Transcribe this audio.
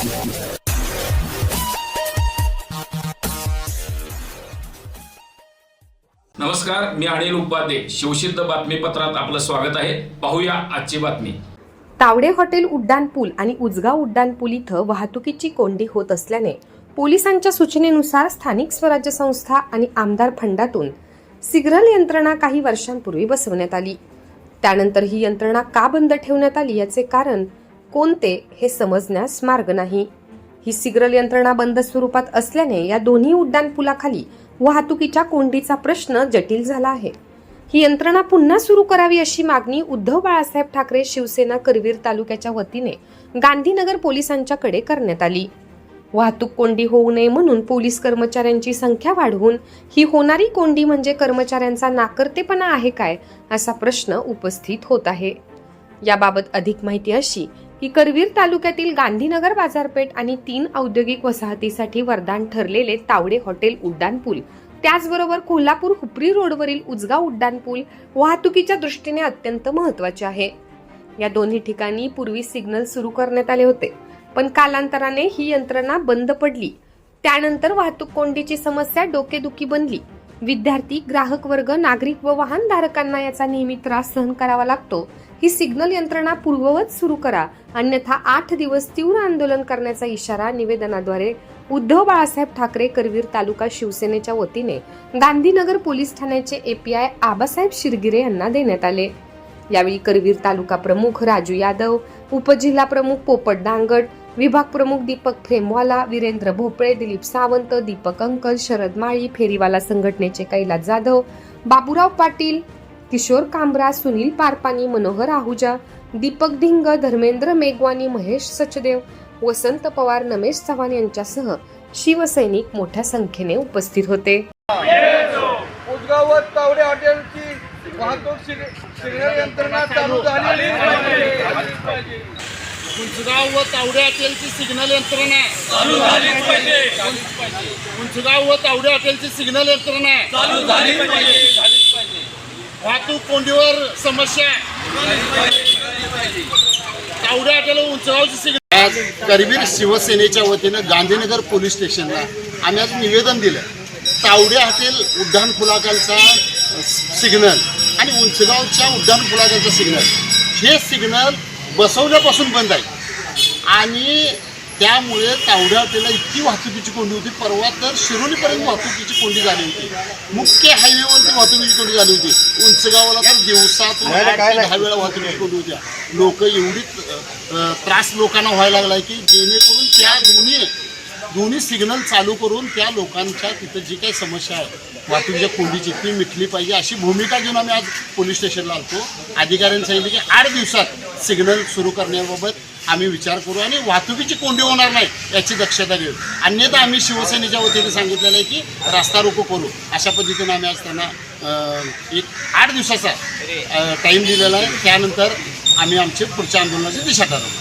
नमस्कार मी अनिल उपाध्ये. शिवसिद्ध बातमीपत्रात आपलं स्वागत आहे. पाहूया आजची बातमी. तावडे हॉटेल उड्डाणपूल आणि उजगाव उड्डाणपूल इथं वाहतुकीची कोंडी होत असल्याने पोलिसांच्या सूचनेनुसार स्थानिक स्वराज्य संस्था आणि आमदार फंडातून सिग्नल यंत्रणा काही वर्षांपूर्वी बसवण्यात आली. त्यानंतर ही यंत्रणा का बंद ठेवण्यात आली याचे कारण कोणते हे समजण्यास मार्ग नाही. ही सिग्रल यंत्रणा बंद स्वरूपात असल्याने या दोन्ही उड्डाणपुलाखाली वाहतुकीच्या कोंडीचा प्रश्न जटिल झाला आहे. ही यंत्रणा पुन्हा सुरू करावी अशी मागणी उद्धव बाळासाहेब ठाकरे शिवसेना करवीर तालुक्याच्या वतीने गांधीनगर पोलिसांच्याकडे करण्यात आली. वाहतूक कोंडी होऊ नये म्हणून पोलीस कर्मचाऱ्यांची संख्या वाढवून ही होणारी कोंडी म्हणजे कर्मचाऱ्यांचा नाकर्तेपणा आहे काय असा प्रश्न उपस्थित होत आहे. याबाबत अधिक माहिती अशी की करवीर तालुक्यातील गांधीनगर बाजारपेठ आणि तीन औद्योगिक वसाहतीसाठी वरदान ठरलेले तावडे हॉटेल उड्डाणपूल त्याचबरोबर कोल्हापूर हुपरी रोडवरील उजगाव उड्डाणपूल वाहतुकीच्या दृष्टीने अत्यंत महत्त्वाचे आहे. या दोन्ही ठिकाणी पूर्वी सिग्नल सुरू करण्यात आले होते पण कालांतराने ही यंत्रणा बंद पडली. त्यानंतर वाहतूक कोंडीची समस्या डोकेदुखी बनली. विद्यार्थी ग्राहक वर्ग नागरिक व वाहनधारकांना याचा नेहमी त्रास सहन करावा लागतो. ही सिग्नल यंत्रणा पूर्ववत सुरू करा. अन्यथा आठ दिवस तीव्र आंदोलन करण्याचा इशारा निवेदनाद्वारे उद्धव बाळासाहेब ठाकरे करवीर तालुका शिवसेनेच्या वतीने गांधीनगर पोलीस ठाण्याचे एपीआय आबासाहेब शिरगिरे यांना देण्यात आले. यावेळी करवीर तालुका प्रमुख राजू यादव उपजिल्हा प्रमुख पोपट दांगट विभाग प्रमुख दीपक फ्रेमवाला वीरेंद्र भोपळे दिलीप सावंत दीपक अंकल शरद माळी फेरीवाला संघटनेचे कैलास जाधव बाबूराव पाटील किशोर कांबरा सुनील पारपानी मनोहर आहुजा दीपक ढिंग धर्मेंद्र मेघवानी महेश सचदेव वसंत पवार नमेश चव्हाण यांच्यासह शिवसैनिक मोठ्या संख्येने उपस्थित होते. उदगावत तावडे वाहतूक सिग- सिग्नल यंत्रणा चालू झालेली पाहिजे. उंचगाव व तावडे हॉटेलची सिग्नल यंत्रणा चालू झालीच पाहिजे. उंचगाव व तावडे हॉटेलची सिग्नल यंत्रणा चालू झालीच पाहिजे. वाहतूक कोंडीवर समस्या तावडे हॉटेल व उंचगावची सिग्नल आज करवीर शिवसेनेच्या वतीनं गांधीनगर पोलीस स्टेशनला आम्ही आज निवेदन दिलं. तावडे हॉटेल उड्डाण पुलाखालचा सिग्नल. आणि उंचगावच्या उड्डाण पुलाखालचा सिग्नल हे सिग्नल बसवल्यापासून बंद आहे. आणि त्यामुळे तावडे हॉटेलला इतकी वाहतुकीची कोंडी होती. परवा तर शिरोलीपर्यंत वाहतुकीची कोंडी झाली होती. मुख्य हायवेवरती वाहतुकीची कोंडी झाली होती. उंचगावाला तर दिवसातून दहा वेळा वाहतुकीची कोंडी होत्या. लोक एवढी त्रास लोकांना व्हायला लागला की जेणेकरून त्या दोन्ही दोन्ही सिग्नल चालू करून त्या लोकांच्या तिथं जी काही समस्या आहे वाहतुकीच्या कोंडीची ती मिटली पाहिजे अशी भूमिका घेऊन आम्ही आज पोलीस स्टेशनला आलतो. अधिकाऱ्यांनी सांगितलं की आठ दिवसात सिग्नल सुरू करण्याबाबत आम्ही विचार करू आणि वाहतुकीची कोंडी होणार नाही याची दक्षता घेऊ. अन्यथा आम्ही शिवसेनेच्या वतीने सांगितलेलं आहे की रास्ता रोको करू. अशा पद्धतीने आम्ही आज त्यांना एक आठ दिवसाचा टाईम दिलेला आहे. त्यानंतर आम्ही आमचे पुढच्या आंदोलनाची दिशा ठरवू.